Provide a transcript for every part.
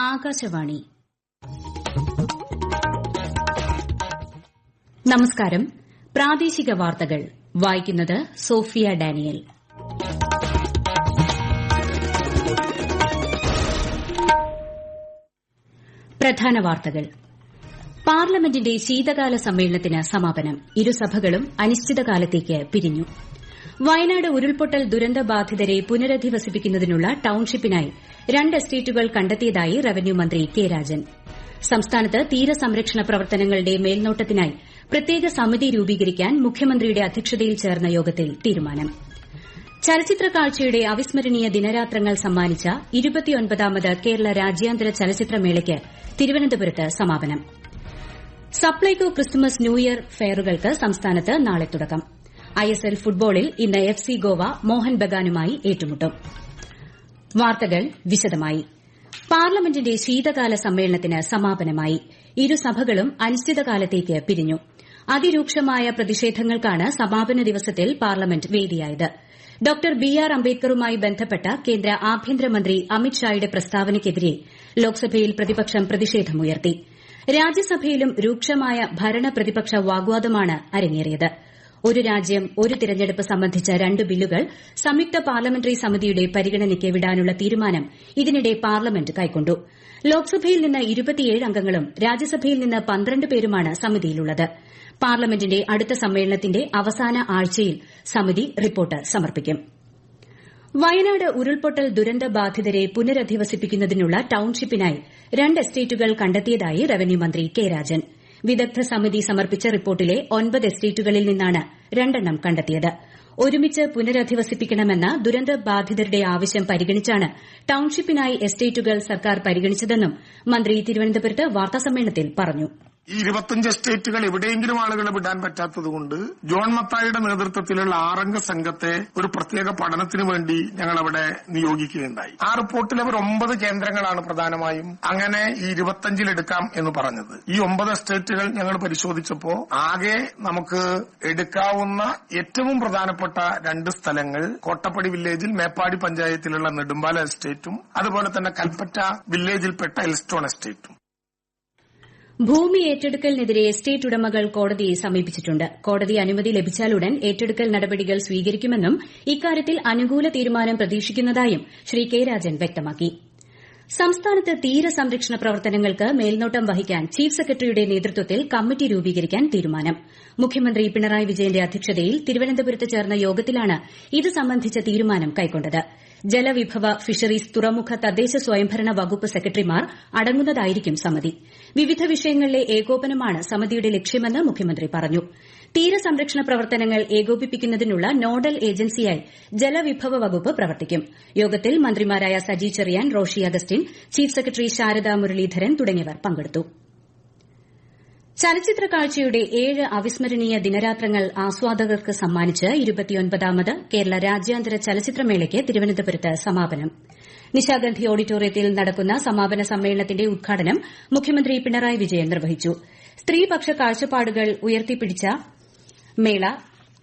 ആകാശവാണി. നമസ്കാരം. പ്രാദേശിക വാർത്തകൾ. വായിക്കുന്നത് സോഫിയ ഡാനിയൽ. പ്രധാന വാർത്തകൾ. പാർലമെന്റിന്റെ ശീതകാല സമ്മേളനത്തിന് സമാപനം. ഇരുസഭകളും അനിശ്ചിതകാലത്തേക്ക് പിരിഞ്ഞു. വയനാട് ഉരുൾപൊട്ടൽ ദുരന്തബാധിതരെ പുനരധിവസിപ്പിക്കുന്നതിനുള്ള ടൌൺഷിപ്പിനായി രണ്ട് എസ്റ്റേറ്റുകൾ കണ്ടെത്തിയതായി റവന്യൂ മന്ത്രി കെ രാജൻ. സംസ്ഥാനത്ത് തീരസംരക്ഷണ പ്രവർത്തനങ്ങളുടെ മേൽനോട്ടത്തിനായി പ്രത്യേക സമിതി രൂപീകരിക്കാൻ മുഖ്യമന്ത്രിയുടെ അധ്യക്ഷതയിൽ ചേർന്ന യോഗത്തിൽ തീരുമാനം. ചലച്ചിത്ര കാഴ്ചയുടെ അവിസ്മരണീയ ദിനരാത്രങ്ങൾ സമ്മാനിച്ച ഇരുപത്തിയൊൻപതാമത് കേരള രാജ്യാന്തര ചലച്ചിത്രമേളയ്ക്ക് തിരുവനന്തപുരത്ത് സമാപനം. സപ്ലൈകോ ക്രിസ്തുമസ് ന്യൂഇയർ ഫെയറുകൾക്ക് സംസ്ഥാനത്ത് നാളെ തുടക്കം. ഐഎസ്എൽ ഫുട്ബോളിൽ ഇന്ന് എഫ് സി ഗോവ മോഹൻ ബഗാനുമായി ഏറ്റുമുട്ടും. വാർത്തകൾ വിശദമായി. പാർലമെന്റിന്റെ ശീതകാല സമ്മേളനത്തിന് സമാപനമായി. ഇരുസഭകളും അനിശ്ചിതകാലത്തേക്ക് പിരിഞ്ഞു. അതിരൂക്ഷമായ പ്രതിഷേധങ്ങൾക്കാണ് സമാപന ദിവസത്തിൽ പാർലമെന്റ് വേദിയായത്. ഡോ ബി ആർ അംബേദ്കറുമായി ബന്ധപ്പെട്ട കേന്ദ്ര ആഭ്യന്തരമന്ത്രി അമിത്ഷായുടെ പ്രസ്താവനയ്ക്കെതിരെ ലോക്സഭയിൽ പ്രതിപക്ഷം പ്രതിഷേധമുയർത്തി. രാജ്യസഭയിലും രൂക്ഷമായ ഭരണ പ്രതിപക്ഷ വാഗ്വാദമാണ് അരങ്ങേറിയത്. ഒരു രാജ്യം ഒരു തിരഞ്ഞെടുപ്പ് സംബന്ധിച്ച രണ്ട് ബില്ലുകൾ സംയുക്ത പാർലമെന്ററി സമിതിയുടെ പരിഗണനയ്ക്ക് വിടാനുള്ള തീരുമാനം ഇതിനിടെ പാർലമെന്റ് കൈക്കൊണ്ടു. ലോക്സഭയിൽ നിന്ന് അംഗങ്ങളും രാജ്യസഭയിൽ നിന്ന് പന്ത്രണ്ട് പേരുമാണ് സമിതിയിലുള്ളത്. പാർലമെന്റിന്റെ അടുത്ത സമ്മേളനത്തിന്റെ അവസാന ആഴ്ചയിൽ സമിതി റിപ്പോർട്ട് സമർപ്പിക്കും. വയനാട് ഉരുൾപൊട്ടൽ ദുരന്ത ബാധിതരെ പുനരധിവസിപ്പിക്കുന്നതിനുള്ള ടൌൺഷിപ്പിനായി രണ്ട് എസ്റ്റേറ്റുകൾ കണ്ടെത്തിയതായി റവന്യൂ മന്ത്രി കെ രാജൻ. വിദഗ്ധ സമിതി സമർപ്പിച്ച റിപ്പോർട്ടിലെ ഒൻപത് എസ്റ്റേറ്റുകളിൽ നിന്നാണ് രണ്ടെണ്ണം കണ്ടെത്തിയത്. ഒരുമിച്ച് പുനരധിവസിപ്പിക്കണമെന്ന ദുരന്ത ബാധിതരുടെ ആവശ്യം പരിഗണിച്ചാണ് ടൌൺഷിപ്പിനായി എസ്റ്റേറ്റുകൾ സർക്കാർ പരിഗണിച്ചതെന്നും മന്ത്രി തിരുവനന്തപുരത്ത് വാർത്താസമ്മേളനത്തിൽ പറഞ്ഞു. ഈ ഇരുപത്തഞ്ച് എസ്റ്റേറ്റുകൾ എവിടെയെങ്കിലും ആളുകളെ വിടാൻ പറ്റാത്തതുകൊണ്ട് ജോൺ മത്തായിയുടെ നേതൃത്വത്തിലുള്ള ആറംഗ സംഘത്തെ ഒരു പ്രത്യേക പഠനത്തിന് വേണ്ടി ഞങ്ങൾ അവിടെ നിയോഗിക്കുകയുണ്ടായി. ആ റിപ്പോർട്ടിൽ അവർ ഒമ്പത് കേന്ദ്രങ്ങളാണ് പ്രധാനമായും അങ്ങനെ ഈ ഇരുപത്തഞ്ചിൽ എടുക്കാം എന്ന് പറഞ്ഞത്. ഈ ഒമ്പത് സ്റ്റേറ്റുകൾ ഞങ്ങൾ പരിശോധിച്ചപ്പോൾ ആകെ നമുക്ക് എടുക്കാവുന്ന ഏറ്റവും പ്രധാനപ്പെട്ട രണ്ട് സ്ഥലങ്ങൾ കോട്ടപ്പടി വില്ലേജിൽ മേപ്പാടി പഞ്ചായത്തിലുള്ള നെടുമ്പാല എസ്റ്റേറ്റും അതുപോലെ തന്നെ കൽപ്പറ്റ വില്ലേജിൽപ്പെട്ട എൽസ്റ്റോൺ എസ്റ്റേറ്റും. ഭൂമി ഏറ്റെടുക്കലിനെതിരെ എസ്റ്റേറ്റ് ഉടമകൾ കോടതിയെ സമീപിച്ചിട്ടുണ്ട്. കോടതി അനുമതി ലഭിച്ചാലുടൻ ഏറ്റെടുക്കൽ നടപടികൾ സ്വീകരിക്കുമെന്നും ഇക്കാര്യത്തിൽ അനുകൂല തീരുമാനം പ്രതീക്ഷിക്കുന്നതായും ശ്രീ കെ രാജൻ വ്യക്തമാക്കി. സംസ്ഥാനത്ത് തീരസംരക്ഷണ പ്രവർത്തനങ്ങൾക്ക് മേൽനോട്ടം വഹിക്കാൻ ചീഫ് സെക്രട്ടറിയുടെ നേതൃത്വത്തിൽ കമ്മിറ്റി രൂപീകരിക്കാൻ തീരുമാനം. മുഖ്യമന്ത്രി പിണറായി വിജയന്റെ അധ്യക്ഷതയിൽ തിരുവനന്തപുരത്ത് ചേർന്ന യോഗത്തിലാണ് ഇത് സംബന്ധിച്ച തീരുമാനം കൈക്കൊണ്ടത്. ജലവിഭവ ഫിഷറീസ് തുറമുഖ തദ്ദേശ സ്വയംഭരണ വകുപ്പ് സെക്രട്ടറിമാർ അടങ്ങുന്നതായിരിക്കും സമിതി. വിവിധ വിഷയങ്ങളിലെ ഏകോപനമാണ് സമിതിയുടെ ലക്ഷ്യമെന്ന് മുഖ്യമന്ത്രി പറഞ്ഞു. തീരസംരക്ഷണ പ്രവർത്തനങ്ങൾ ഏകോപിപ്പിക്കുന്നതിനുള്ള നോഡൽ ഏജൻസിയായി ജലവിഭവ വകുപ്പ് പ്രവർത്തിക്കും. യോഗത്തിൽ മന്ത്രിമാരായ സജി ചെറിയാൻ റോഷി അഗസ്റ്റിൻ ചീഫ് സെക്രട്ടറി ശാരദ മുരളീധരൻ തുടങ്ങിയവർ പങ്കെടുത്തു. ചലച്ചിത്ര കാഴ്ചയുടെ ഏഴ് അവിസ്മരണീയ ദിനരാത്രങ്ങൾ ആസ്വാദകർക്ക് സമ്മാനിച്ച് ഇരുപത്തിയൊൻപതാമത് കേരള രാജ്യാന്തര ചലച്ചിത്രമേളയ്ക്ക് തിരുവനന്തപുരത്ത് സമാപനം. നിശാഗന്ധി ഓഡിറ്റോറിയത്തിൽ നടക്കുന്ന സമാപന സമ്മേളനത്തിന്റെ ഉദ്ഘാടനം മുഖ്യമന്ത്രി പിണറായി വിജയൻ നിർവഹിച്ചു. സ്ത്രീപക്ഷ കാഴ്ചപ്പാടുകൾ ഉയർത്തിപ്പിടിച്ച മേള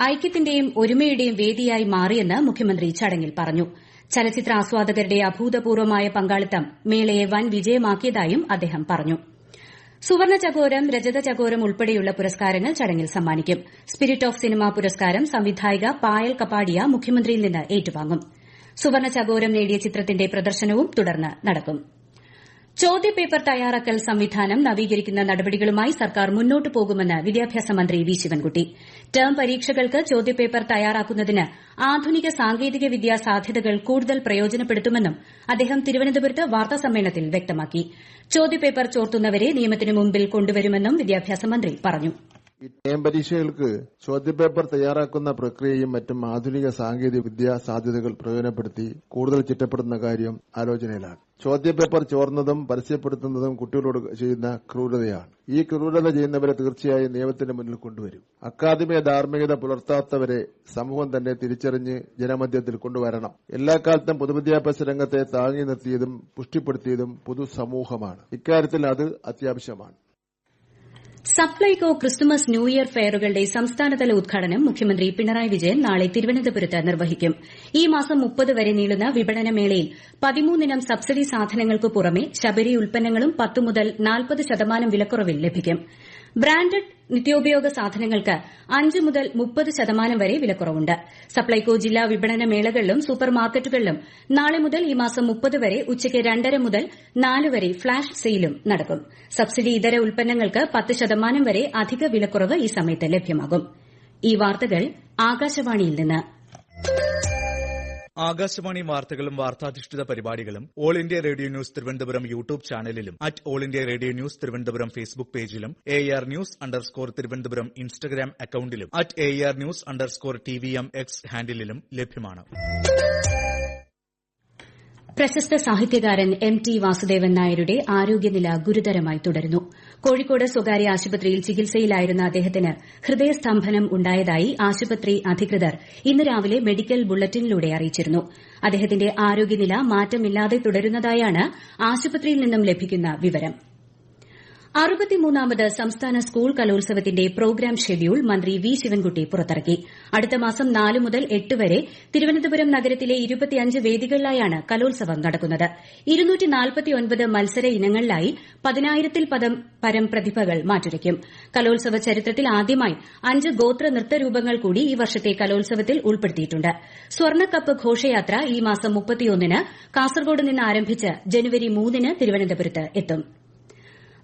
ഐക്യത്തിന്റെയും ഒരുമയുടെയും വേദിയായി മാറിയെന്ന് മുഖ്യമന്ത്രി ചടങ്ങിൽ പറഞ്ഞു. ചലച്ചിത്ര ആസ്വാദകരുടെ അഭൂതപൂർവമായ പങ്കാളിത്തം മേളയെ വൻ വിജയമാക്കിയതായും അദ്ദേഹം പറഞ്ഞു. സുവർണ ചകോരം രജത ചകോരം ഉൾപ്പെടെയുള്ള പുരസ്കാരങ്ങൾ ചടങ്ങിൽ സമ്മാനിക്കും. സ്പിരിറ്റ് ഓഫ് സിനിമ പുരസ്കാരം സംവിധായിക പായൽ കപ്പാടിയ മുഖ്യമന്ത്രിയിൽ നിന്ന് ഏറ്റുവാങ്ങും. സുവർണ ചകോരം നേടിയ ചിത്രത്തിന്റെ പ്രദർശനവും തുടർന്ന് നടക്കും. ചോദ്യപേപ്പർ തയ്യാറാക്കൽ സംവിധാനം നവീകരിക്കുന്ന നടപടികളുമായി സർക്കാർ മുന്നോട്ട് പോകുമെന്ന് വിദ്യാഭ്യാസ മന്ത്രി വി ശിവൻകുട്ടി. ടേം പരീക്ഷകൾക്ക് ചോദ്യപേപ്പർ തയ്യാറാക്കുന്നതിന് ആധുനിക സാങ്കേതിക വിദ്യാ സാധ്യതകൾ കൂടുതൽ പ്രയോജനപ്പെടുത്തുമെന്നും അദ്ദേഹം തിരുവനന്തപുരത്ത് വാർത്താസമ്മേളനത്തിൽ വ്യക്തമാക്കി. ചോദ്യപേപ്പർ ചോർത്തുന്നവരെ നിയമത്തിന് മുമ്പിൽ കൊണ്ടുവരുമെന്നും വിദ്യാഭ്യാസ മന്ത്രി പറഞ്ഞു. ഈ ടേം പരീക്ഷകൾക്ക് ചോദ്യപേപ്പർ തയ്യാറാക്കുന്ന പ്രക്രിയയും മറ്റും ആധുനിക സാങ്കേതിക വിദ്യാ സാധ്യതകൾ പ്രയോജനപ്പെടുത്തി കൂടുതൽ ചിട്ടപ്പെടുന്ന കാര്യം ആലോചനയിലാണ്. ചോദ്യപേപ്പർ ചോർന്നതും പരസ്യപ്പെടുത്തുന്നതും കുട്ടികളോട് ചെയ്യുന്ന ക്രൂരതയാണ്. ഈ ക്രൂരത ചെയ്യുന്നവരെ തീർച്ചയായും നിയമത്തിന്റെ മുന്നിൽ കൊണ്ടുവരും. അക്കാദമിക ധാർമ്മികത പുലർത്താത്തവരെ സമൂഹം തന്നെ തിരിച്ചറിഞ്ഞ് ജനമധ്യത്തിൽ കൊണ്ടുവരണം. എല്ലാ കാലത്തും പൊതുവിദ്യാഭ്യാസ രംഗത്തെ താങ്ങി നിർത്തിയതും പുഷ്ടിപ്പെടുത്തിയതും പൊതുസമൂഹമാണ്. ഇക്കാര്യത്തിൽ അത് അത്യാവശ്യമാണ്. സപ്ലൈകോ ക്രിസ്തുമസ് ന്യൂ ഇയർ ഫെയറുകളുടെ സംസ്ഥാനതല ഉദ്ഘാടനം മുഖ്യമന്ത്രി പിണറായി വിജയൻ നാളെ തിരുവനന്തപുരത്ത് നിർവഹിക്കും. ഈ മാസം മുപ്പത് വരെ നീളുന്ന വിപണന മേളയിൽ പതിമൂന്നിനം സബ്സിഡി സാധനങ്ങൾക്ക് പുറമെ ശബരി ഉൽപ്പന്നങ്ങളും പത്ത് മുതൽ നാൽപ്പത് ശതമാനം വിലക്കുറവിൽ ലഭിക്കും. ബ്രാൻഡഡ് നിത്യോപയോഗ സാധനങ്ങൾക്ക് അഞ്ച് മുതൽ മുപ്പത് ശതമാനം വരെ വിലക്കുറവുണ്ട്. സപ്ലൈകോ ജില്ലാ വിപണന മേളകളിലും സൂപ്പർ മാർക്കറ്റുകളിലും നാളെ മുതൽ ഈ മാസം മുപ്പത് വരെ ഉച്ചയ്ക്ക് രണ്ടര മുതൽ നാല് വരെ ഫ്ളാഷ് സെയിലും നടക്കും. സബ്സിഡി ഇതര ഉൽപ്പന്നങ്ങൾക്ക് പത്ത് ശതമാനം വരെ അധിക വിലക്കുറവ് ഈ സമയത്ത് ലഭ്യമാകും. ആകാശവാണി വാർത്തകളും വാർത്താധിഷ്ഠിത പരിപാടികളും all India radio news Thiruvananthapuram YouTube ചാനലിലും at all India radio news Thiruvananthapuram Facebook പേജിലും A R news underscore Thiruvananthapuram Instagram അക്കൌണ്ടിലും at A R news underscore T V M X ഹാൻഡിലും ലഭ്യമാണ്. പ്രശസ്ത സാഹിത്യകാരൻ എം ടി വാസുദേവൻ നായരുടെ ആരോഗ്യനില ഗുരുതരമായി തുടരുന്നു. കോഴിക്കോട് സ്വകാര്യ ആശുപത്രിയിൽ ചികിത്സയിലായിരുന്ന അദ്ദേഹത്തിന് ഹൃദയസ്തംഭനം ഉണ്ടായതായി ആശുപത്രി അധികൃതർ ഇന്ന് രാവിലെ മെഡിക്കൽ ബുള്ളറ്റിനിലൂടെ അറിയിച്ചിരുന്നു. അദ്ദേഹത്തിന്റെ ആരോഗ്യനില മാറ്റമില്ലാതെ തുടരുന്നതായാണ് ആശുപത്രിയിൽ നിന്നും ലഭിക്കുന്ന വിവരം. അറുപത്തിമൂന്നാമത് സംസ്ഥാന സ്കൂൾ കലോത്സവത്തിന്റെ പ്രോഗ്രാം ഷെഡ്യൂൾ മന്ത്രി വി ശിവൻകുട്ടി പുറത്തിറക്കി. അടുത്ത മാസം നാല് മുതൽ എട്ട് വരെ തിരുവനന്തപുരം നഗരത്തിലെ വേദികളിലായാണ് കലോത്സവം നടക്കുന്നത്. മത്സര ഇനങ്ങളിലായി പതിനായിരത്തിൽ പരം പ്രതിഭകൾ മാറ്റുരയ്ക്കും. കലോത്സവ ചരിത്രത്തിൽ ആദ്യമായി അഞ്ച് ഗോത്ര നൃത്തരൂപങ്ങൾ കൂടി ഈ വർഷത്തെ കലോത്സവത്തിൽ ഉൾപ്പെടുത്തിയിട്ടുണ്ട്. സ്വർണക്കപ്പ് ഘോഷയാത്ര ഈ മാസം മുപ്പത്തിയൊന്നിന് കാസർഗോഡ് നിന്ന് ആരംഭിച്ച് ജനുവരി മൂന്നിന് തിരുവനന്തപുരത്ത് എത്തും.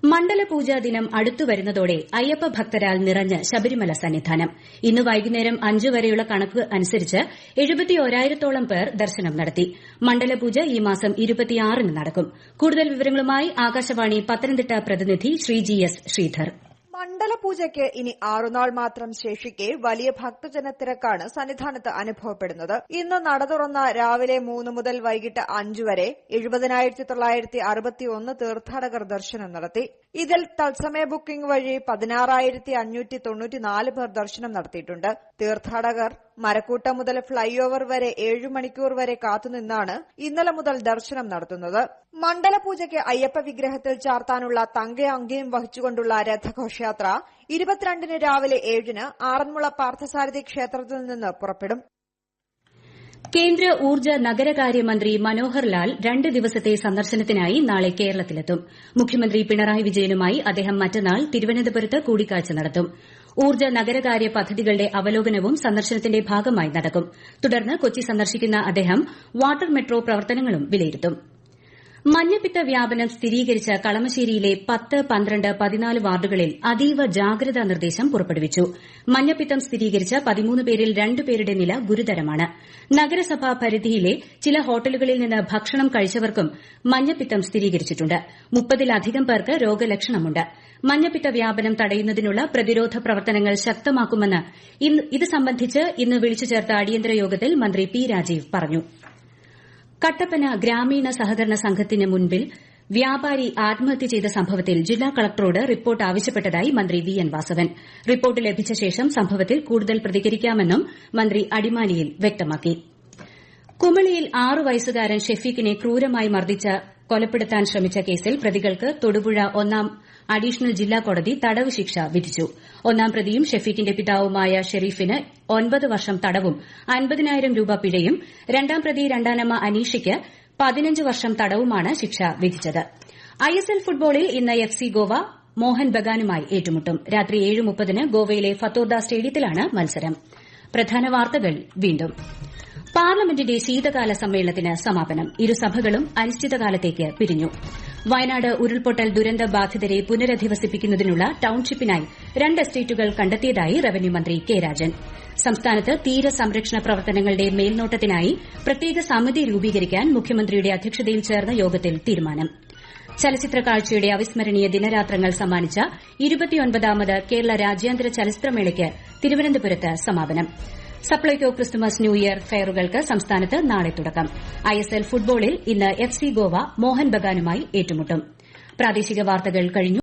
മണ്ഡലപൂജാ ദിനം അടുത്തുവരുന്നതോടെ അയ്യപ്പ ഭക്തരാൽ നിറഞ്ഞ് ശബരിമല സന്നിധാനം. ഇന്ന് വൈകുന്നേരം അഞ്ചു വരെയുള്ള കണക്ക് അനുസരിച്ച് എഴുപത്തിയോരായിരത്തോളം പേർ ദർശനം നടത്തി. മണ്ഡലപൂജ ഈ മാസം നടക്കും. കൂടുതൽ വിവരങ്ങളുമായി ആകാശവാണി പത്തനംതിട്ട പ്രതിനിധി ശ്രീജി എസ് ശ്രീധർ. മണ്ഡലപൂജയ്ക്ക് ഇനി ആറുനാൾ മാത്രം ശേഷിക്കെ വലിയ ഭക്തജനത്തിരക്കാണ് സന്നിധാനത്ത് അനുഭവപ്പെടുന്നത്. ഇന്ന് നട തുറന്ന രാവിലെ മൂന്ന് മുതൽ വൈകിട്ട് അഞ്ചു വരെ എഴുപതിനായിരത്തി തൊള്ളായിരത്തി അറുപത്തി ഒന്ന് തീർത്ഥാടകർ ദർശനം നടത്തി. ഇതിൽ തത്സമയ ബുക്കിംഗ് വഴി പതിനാറായിരത്തി അഞ്ഞൂറ്റി തൊണ്ണൂറ്റിനാല് പേർ ദർശനം നടത്തിയിട്ടുണ്ട്. തീർത്ഥാടകർ മരക്കൂട്ടം മുതൽ ഫ്ളൈ ഓവർ വരെ ഏഴു മണിക്കൂർ വരെ കാത്തുനിന്നാണ് ഇന്നലെ മുതൽ ദർശനം നടത്തുന്നത്. മണ്ഡലപൂജയ്ക്ക് അയ്യപ്പ വിഗ്രഹത്തിൽ ചാർത്താനുള്ള തങ്ക അങ്കിയും വഹിച്ചുകൊണ്ടുള്ള രഥഘോഷയാത്ര ഇരുപത്തിരണ്ടിന് രാവിലെ ഏഴിന് ആറന്മുള പാർത്ഥസാരഥി ക്ഷേത്രത്തിൽ നിന്ന് പുറപ്പെടും. കേന്ദ്ര ഊർജ നഗരകാര്യമന്ത്രി മനോഹർ ലാൽ രണ്ട് ദിവസത്തെ സന്ദർശനത്തിനായി നാളെ കേരളത്തിലെത്തും. മുഖ്യമന്ത്രി പിണറായി വിജയനുമായി അദ്ദേഹം മറ്റന്നാൾ തിരുവനന്തപുരത്ത് കൂടിക്കാഴ്ച നടത്തും. ഊർജ നഗരകാര്യ പദ്ധതികളുടെ അവലോകനവും സന്ദർശനത്തിന്റെ ഭാഗമായി നടക്കും. തുടർന്ന് കൊച്ചി സന്ദർശിക്കുന്ന അദ്ദേഹം വാട്ടർ മെട്രോ പ്രവർത്തനങ്ങളും വിലയിരുത്തും. മഞ്ഞപ്പിത്ത വ്യാപനം സ്ഥിരീകരിച്ച കളമശ്ശേരിയിലെ പത്ത് പന്ത്രണ്ട് പതിനാല് വാർഡുകളിൽ അതീവ ജാഗ്രതാ നിർദ്ദേശം പുറപ്പെടുവിച്ചു. മഞ്ഞപ്പിത്തം സ്ഥിരീകരിച്ച പതിമൂന്ന് പേരിൽ രണ്ട് പേരുടെ നില ഗുരുതരമാണ്. നഗരസഭാ പരിധിയിലെ ചില ഹോട്ടലുകളിൽ നിന്ന് ഭക്ഷണം കഴിച്ചവർക്കും മഞ്ഞപ്പിത്തം സ്ഥിരീകരിച്ചിട്ടുണ്ട്. മുപ്പതിലധികം പേർക്ക് രോഗലക്ഷണമുണ്ട്. മഞ്ഞപ്പിത്ത വ്യാപനം തടയുന്നതിനുള്ള പ്രതിരോധ പ്രവർത്തനങ്ങൾ ശക്തമാക്കുമെന്ന് ഇത് സംബന്ധിച്ച് ഇന്ന് വിളിച്ചു ചേർത്ത അടിയന്തര യോഗത്തിൽ മന്ത്രി പി രാജീവ് പറഞ്ഞു. കട്ടപ്പന ഗ്രാമീണ സഹകരണ സംഘത്തിന് മുൻപിൽ വ്യാപാരി ആത്മഹത്യ ചെയ്ത സംഭവത്തിൽ ജില്ലാ കളക്ടറോട് റിപ്പോർട്ട് ആവശ്യപ്പെട്ടതായി മന്ത്രി വി എൻ വാസവൻ. റിപ്പോർട്ട് ലഭിച്ച ശേഷം സംഭവത്തിൽ കൂടുതൽ പ്രതികരിക്കാമെന്നും മന്ത്രി അടിമാലിയിൽ വ്യക്തമാക്കി. കുമളിയിൽ ആറു വയസ്സുകാരൻ ഷെഫീഖിനെ ക്രൂരമായി മർദ്ദിച്ച് കൊലപ്പെടുത്താൻ ശ്രമിച്ച കേസിൽ പ്രതികൾക്ക് തൊടുപുഴ ഒന്നാം അഡീഷണൽ ജില്ലാ കോടതി തടവ് ശിക്ഷ വിധിച്ചു. ഒന്നാം പ്രതിയും ഷെഫീഖിന്റെ പിതാവുമായ ഷെരീഫിന് ഒൻപത് വർഷം തടവും അൻപതിനായിരം രൂപ പിഴയും രണ്ടാം പ്രതി രണ്ടാനമ്മ അനീഷയ്ക്ക് പതിനഞ്ച് വർഷം തടവുമാണ് ശിക്ഷ വിധിച്ചത്. ഐ എസ് എൽ ഫുട്ബോളിൽ ഇന്ന് എഫ് സി ഗോവ മോഹൻ ബഗാനുമായി ഏറ്റുമുട്ടും. രാത്രി ഏഴ് മുപ്പതിന് ഗോവയിലെ ഫത്തോർദ സ്റ്റേഡിയത്തിലാണ് മത്സരം. പ്രധാന വാർത്തകൾ വീണ്ടും. പാർലമെന്റിന്റെ ശീതകാല സമ്മേളനത്തിന് സമാപനം. ഇരുസഭകളും അനിശ്ചിതകാലത്തേക്ക് പിരിഞ്ഞു. വയനാട് ഉരുൾപൊട്ടൽ ദുരന്ത ബാധിതരെ പുനരധിവസിപ്പിക്കുന്നതിനുള്ള ടൌൺഷിപ്പിനായി രണ്ട് എസ്റ്റേറ്റുകൾ കണ്ടെത്തിയതായി റവന്യൂ മന്ത്രി കെ രാജൻ. സംസ്ഥാനത്ത് തീരസംരക്ഷണ പ്രവർത്തനങ്ങളുടെ മേൽനോട്ടത്തിനായി പ്രത്യേക സമിതി രൂപീകരിക്കാൻ മുഖ്യമന്ത്രിയുടെ അധ്യക്ഷതയിൽ ചേർന്ന യോഗത്തിൽ തീരുമാനം. ചലച്ചിത്ര കാഴ്ചയുടെ അവിസ്മരണീയ ദിനരാത്രങ്ങൾ സമ്മാനിച്ച ഇരുപത്തിയൊൻപതാമത് കേരള രാജ്യാന്തര ചലച്ചിത്രമേളയ്ക്ക് തിരുവനന്തപുരത്ത് സമാപനം. സപ്ലൈകോ ക്രിസ്തുമസ് ന്യൂ ഇയർ ഫെയറുകൾക്ക് സംസ്ഥാനത്ത് നാളെ തുടക്കം. ഐഎസ്എൽ ഫുട്ബോളിൽ ഇന്ന് എഫ് സി ഗോവ മോഹൻ ബഗാനുമായി ഏറ്റുമുട്ടും.